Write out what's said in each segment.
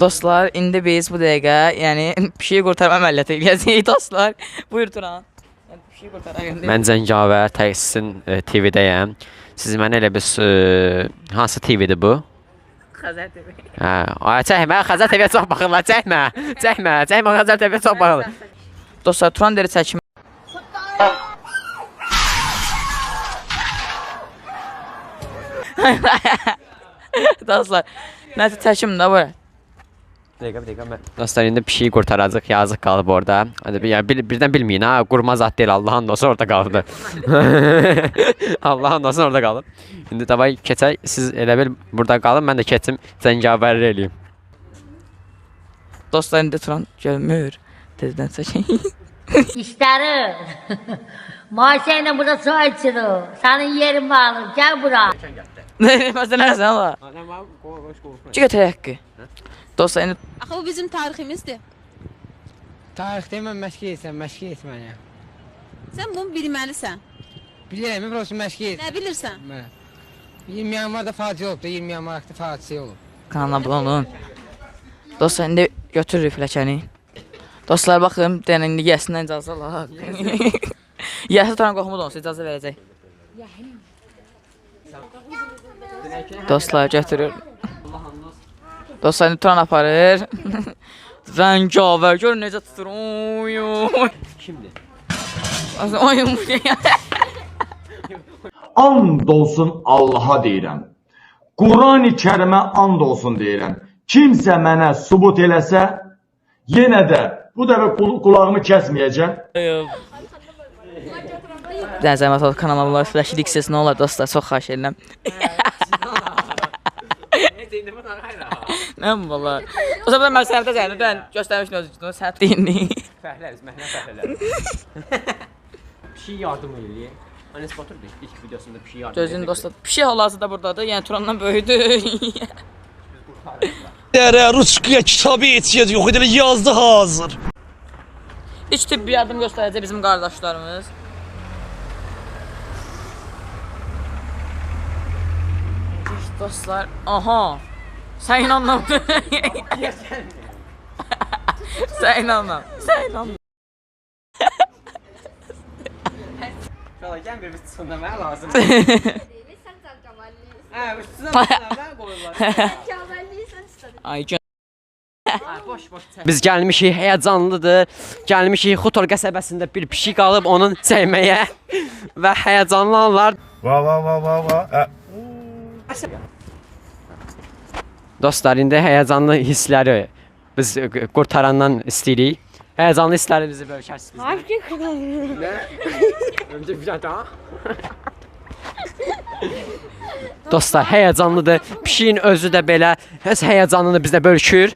Dostlar, indi biz bu dəqiqə, yəni pişiyi qurtarma əməliyyatı eləyəcəyik dostlar. Buyur Turan. Yəni pişiyi qurtaraq indi. Mən Zəngavər Təhsin e, TV-dəyəm. Siz mənə elə bir e, hansı TV-dir bu? Xəzər TV. Hə, ay çəkmə, Xəzər TV-yə çox baxırlar, çəkmə. Çəkmə, çəkmə Xəzər TV-yə çox baxırlar. Dostlar, Turan deri çəkim. Dostlar, nəsə çəkim də bura. Dəqiqə, bir dəqiqə mən. Dostlar indi pişiyi qurtaracaq, yazıq qalıb orada. Hadi bir, yəni, bir, birdən bilməyin ha, qurma zat deyil, Allahın dostu orada qalıbdı. Allahın dostu orada qalıb. İndi davay keçək, siz elə bil burada qalın, mən də keçim Zəngavəri eləyim. Dostlar, indi Turan görmür. Tezdən çəkin. İşlerim. Maaşıyla burada su açılır. Senin yerin bağlı. Gel buraya. Məsələn, nəsən ola? Çıx götürək haqqı. Dostlar, indi Axı bu bizim tariximizdir. Tarixdə mən məşq edirəm, məşq etməliyəm. Sən bunu bilməlisən. Bilirəm, mən prosta məşq Nə edirəm. bilirsən? Mən. 20 yanvarda faciə olub da, 20 yanvarda faciə olub. kanalına abunə olun. Dostlar, indi götürürük filəkəni. Dostlar, baxın, deyən indi yəsindən icazə alaq. Yəsi tutan qoxumuz olsa icazə verəcək. Dostlar, götürür. Dostlar, indi turan aparır. Rəngavər, gör necə tutur. Oy, oy. Kimdir? Oy, oy. and olsun Allaha deyirəm. Qurani Kərimə and olsun deyirəm. Kimsə mənə sübut eləsə, yenə də bu dəfə qul- qulağımı kəsməyəcəm. Olub kanalıma bunlar flash diksiyası nə olar dostlar, çox xahiş edirəm. Nə bu valla? O zaman mən sənətə zəyəni dön göstərmişdim öz üçün, sənət deyildi. Fəhləriz, məhnə fəhlələri. Pişik yardım eləyir. Anes Batur da ilk videosunda pişik yardım Gözün dostlar, pişik hal-hazırda burdadır, yəni Turandan böyüdür. Dərə Ruçkiyə kitabı ehtiyac yox idi, yazdı hazır. İlk tibbi yardım göstərəcək bizim qardaşlarımız. Dostlar, aha. Bir lazım. Sen sen Kemalliyiz. Hə, üstünə mənə qoyurlar. Kemalliyiz sen istedin. Ay gö- Boş boş. Biz gəlmişik, həyəcanlıdır. Gəlmişik Xutor qəsəbəsində bir pişik alıb onun çəkməyə və həyəcanlanırlar. Va va va va va. Ə, Dostlar, indi həyəcanlı hissləri biz qurtarandan istəyirik. Həyəcanlı hissləri bizi bölüşərsiniz bizlə. Harbi kadar. Öncə bir daha. Dostlar, həyəcanlıdır. Pişiyin özü də belə həs həyəcanını bizlə bölüşür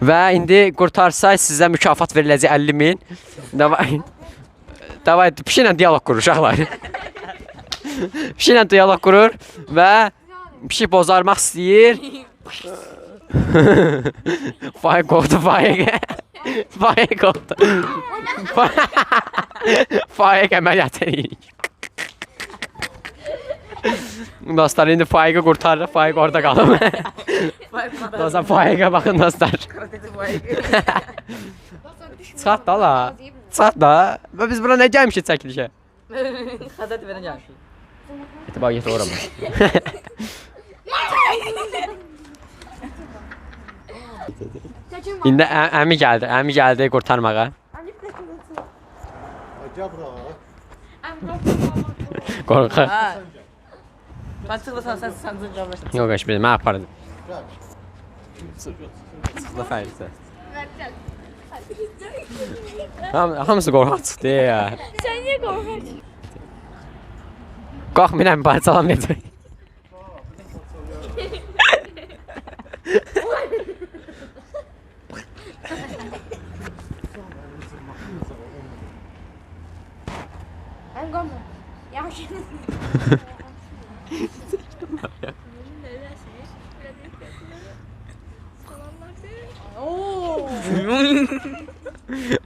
və indi qurtarsay sizə mükafat veriləcək 50 min. Davay. Davay, pişiklə dialoq qurur uşaqlar. Pişiklə dialoq qurur və pişik bozarmaq istəyir. Fay qovdu, fay. Fay qovdu. Fay əməliyyat edirik. Dostlar indi Faiq'i qurtarırıq. Faiq orada qalıb. Dostlar Faiq'e baxın dostlar. Çıxart da la. Çıxart da. Biz bura nə gəlmişik çəkilişə? Xəzət verən gəlmişik. Etibar get ora. İndi ə- əmi gəldi. Əmi gəldi qurtarmağa. Çıxırsan sən sən cavablaşdın. Yox, qaş bir mən apardım. Çıxdı fərqsə. Ham hamısı qorxaq çıxdı ya. Kalk minəm bari salam verəcək. Ben görmüyorum. Yavaş.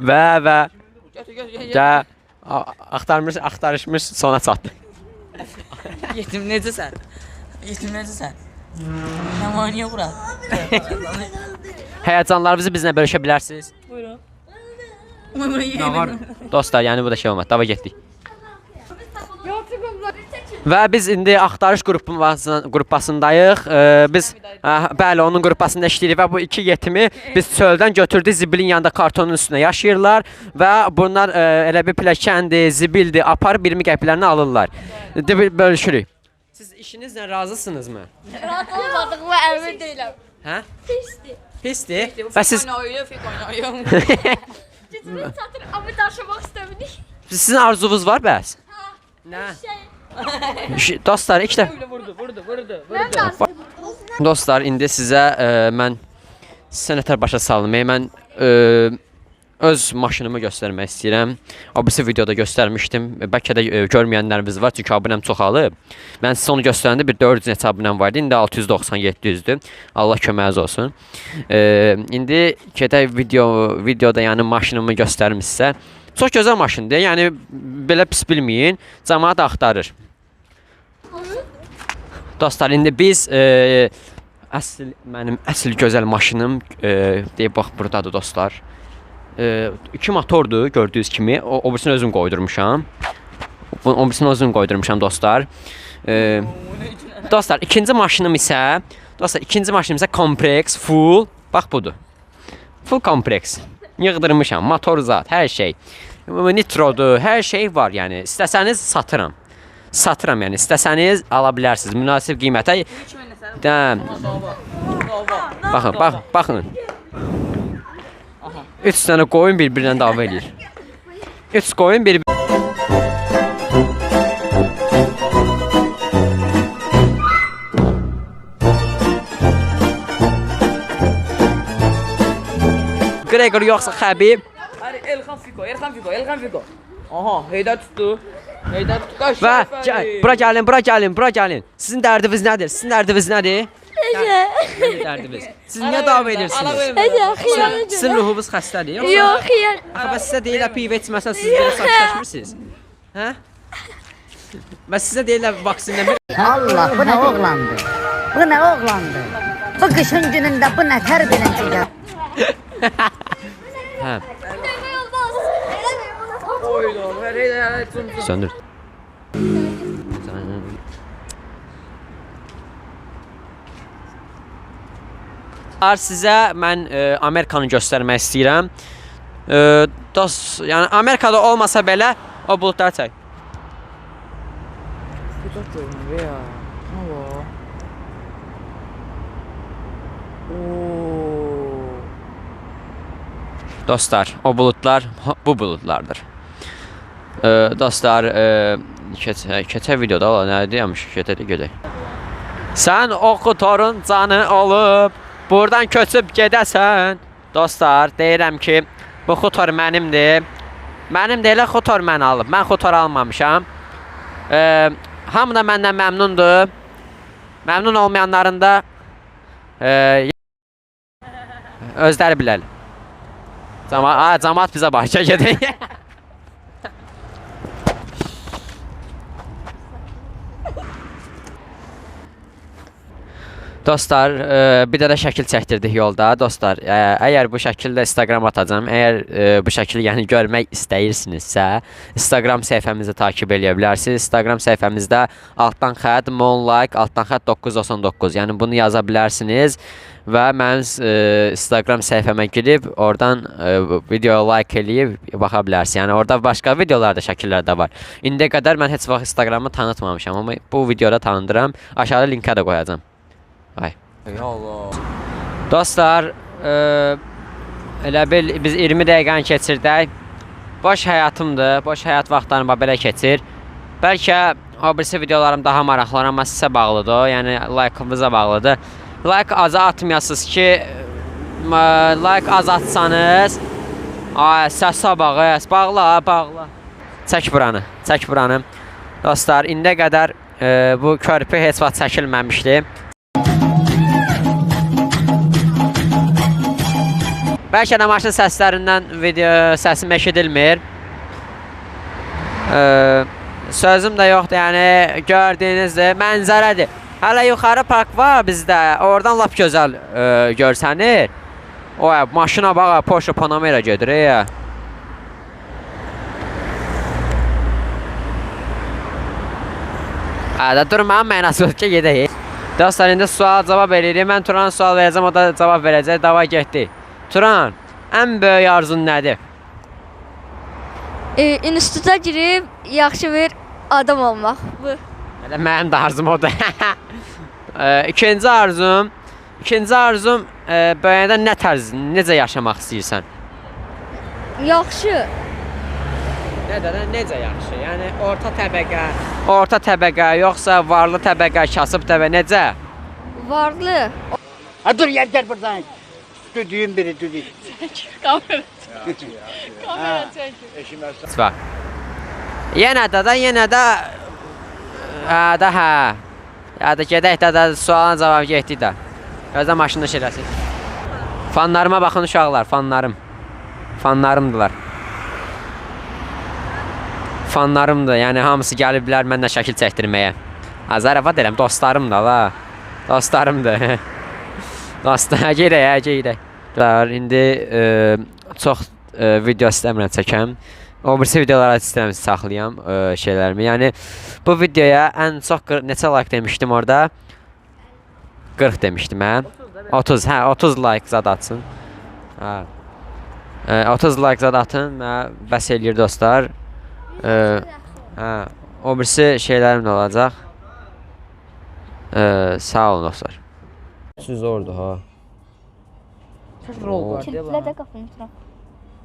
Və və. Gəl, axtarmış, axtarışmış sona çatdı. Yetim necəsən? Yetim necəsən? Tamam niye bura? Həyəcanlarınızı bizlə bölüşə bilərsiniz. Buyurun. Nə var? Dostlar, yəni bu da şey olmaz. Dava getdik. Və biz indi axtarış qrupasında qrupasındayıq. Ee, biz ə, bəli, onun qrupasında işləyirik və bu iki yetimi biz çöldən götürdük. Zibilin yanında kartonun üstünə yaşayırlar və bunlar ə, elə bir pilləkəndir, zibildir, aparıb 20 qəpiklərini alırlar. Debil bölüşürük. Siz işinizlə razısınızmı? Rahat olmadık ve emin değilim. Hə? Pisti. Pisdir. Və siz oynuyor, fik oynuyor. Ciddi satır ama taşımak istemedik. sizin arzunuz var bəs? Nə? Şey. Dostlar, dəfə vurdu, Dostlar, indi sizə ə, mən sizə nətər başa salım. Mən ə, öz maşınımı göstərmək istəyirəm. Abisi videoda göstərmişdim. Bəlkə də ə, görməyənlərimiz var, çünki abunəm çoxalıb. Mən sizə onu göstərəndə bir 400 neçə abunəm vardı. İndi 690-700-dür. Allah köməyiniz olsun. Ə, indi gedək video videoda yəni maşınımı göstərim sizə. Çox gözəl maşındır. Yəni belə pis bilməyin. Cəmaət axtarır. Dostlar, indi biz e, əsl mənim əsl gözəl maşınım e, deyib bax burdadır dostlar. E, iki motordur gördüyünüz kimi. O, o birisini özüm qoydurmuşam. Bu o birisini özüm qoydurmuşam dostlar. E, dostlar, ikinci maşınım isə dostlar, ikinci maşınım isə kompleks, full. Bax budur. Full kompleks. Yığdırmışam, motor zat, hər şey. Nitrodur, hər şey var, yəni istəsəniz satıram. Satıram, yəni istəsəniz ala bilərsiniz münasib qiymətə. Də. Baxın, bax, baxın. 3 dənə qoyun bir-birinə dava eləyir. 3 qoyun bir Gregor yoxsa Xəbib? Hadi Elxan Fiko, Elxan Fiko, Elxan Fiko. Aha, Heydər tutdu. Heydər tutdu. Qaç. Və gəl, bura gəlin, bura gəlin, bura gəlin. Sizin dərdiniz nədir? Sizin dərdiniz nədir? Nədir dərdiniz? Siz niyə dava edirsiniz? Hadi Sizin ruhunuz xəstədir. Ya. Axı bəs sizə deyirlər piv içməsən siz belə sakitləşmirsiniz. Hə? Bəs sizə deyirlər vaksinləmə. Allah bu ne oğlandı? Bu ne oğlandı? Bu kışın gününde bu ne terbiyelice Tutun. söndür. Sizə mən e, Amerikanı göstərmək istəyirəm. E, dost, yəni Amerikada olmasa belə o buludları çək. Koyun be ya. Oo. Dostlar, o buludlar bu buludlardır. Ee, dostlar, e, keçə, keçə videoda ola nə deyəmiş, keçə də gedək. Sən o qutorun canı olub, burdan köçüb gedəsən. Dostlar, deyirəm ki, bu xutor mənimdir. Mənim də elə xutor məni alıb. Mən xutor almamışam. Ee, hamı da məndən məmnundur. Məmnun olmayanların da e, özləri bilərlər. Cama a, camaat bizə başa gedək. Dostlar, e, bir dənə şəkil çəkdirdik yolda. Dostlar, e, əgər bu şəkildə Instagram atacağam, əgər e, bu şəkili yəni görmək istəyirsinizsə, Instagram səhifəmizi takib edə bilərsiniz. Instagram səhifəmizdə altdan xətt monlike, altdan xətt 999. Yəni bunu yaza bilərsiniz və mənim e, Instagram səhifəmə girib oradan e, videoya like eləyib baxa bilərsiniz. Yəni orada başqa videolar da şəkillər də var. İndiyə qədər mən heç vaxt Instagramı tanıtmamışam, amma bu videoda tanıdıram. Aşağıda linkə də qoyacağam. Ay. Allah. Dostlar, e, elə bil biz 20 dəqiqəni keçirdik. Boş həyatımdır, boş həyat vaxtlarım bax belə keçir. Bəlkə o birisi videolarım daha maraqlı, amma sizə bağlıdır. Yəni like-ınıza bağlıdır. Like az atmayasınız ki, m- like az atsanız, ay səsə bax, bağla, bağla. Çək buranı, çək buranı. Dostlar, indiyə qədər e, bu körpü heç vaxt çəkilməmişdi. Bəlkə də maşın səslərindən video səsim eşidilmir. Ee, sözüm də yoxdur, yəni gördüyünüzdür, mənzərədir. Hələ yuxarı park var bizdə. Oradan lap gözəl e, görsənir. O maşına bax, Porsche Panamera gedir ya. Hədə durma, mənası yox ki, gedək. Dostlar, indi sual cavab veririk. Mən Turan sual verəcəm, o da cavab verəcək. Dava getdi. Turan, ən böyük arzun nədir? E, instituta girib yaxşı bir adam olmaq. Bu. Elə mənim də arzum odur. e, ikinci arzum, ikinci arzum e, böyüyəndə nə tərz, necə yaşamaq istəyirsən? Yaxşı. Nədə, necə yaxşı? Yəni orta təbəqə, orta təbəqə, yoxsa varlı təbəqə, kasıb təbəqə necə? Varlı. Ha dur yer gel buradan. Düdüğün biri düdük. Bax. Yenə də də, yenə də hə də hə. Ya da gedək də də sualın cavabı getdi də. Gözlə maşında şirəsi. Fanlarıma baxın uşaqlar, fanlarım. Fanlarımdılar. Fanlarımdır, yəni hamısı gəliblər məndən şəkil çəkdirməyə. Ha, zarafat edirəm, dostlarımdır la. Dostlarımdır. Dostlar, gedək, gedək. Dostlar, İndi e, çox e, video istəmirəm çəkəm. O birisi videolara istəyirəm saxlayam e, şeylərimi. Bu videoya ən çox neçə like demişdim orada? 40 demişdim hə. 30, hə, 30 like zad atsın. Hə. E, 30 like zad atın və bəs eləyir dostlar. E, hə, o birisi şeylərim də olacaq. Sağ olun dostlar. Siz zordu ha. Çox rol qoyardı buna. Çirklə də qafanın üstünə.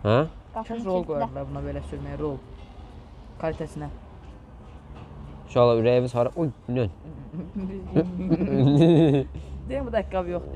Hə? Çox rol qoyardılar buna belə sürməyə rol. Kalitəsinə. İnşallah ürəyimiz hara. Oy, bilən. Deyim bu dəqiqə yoxdur.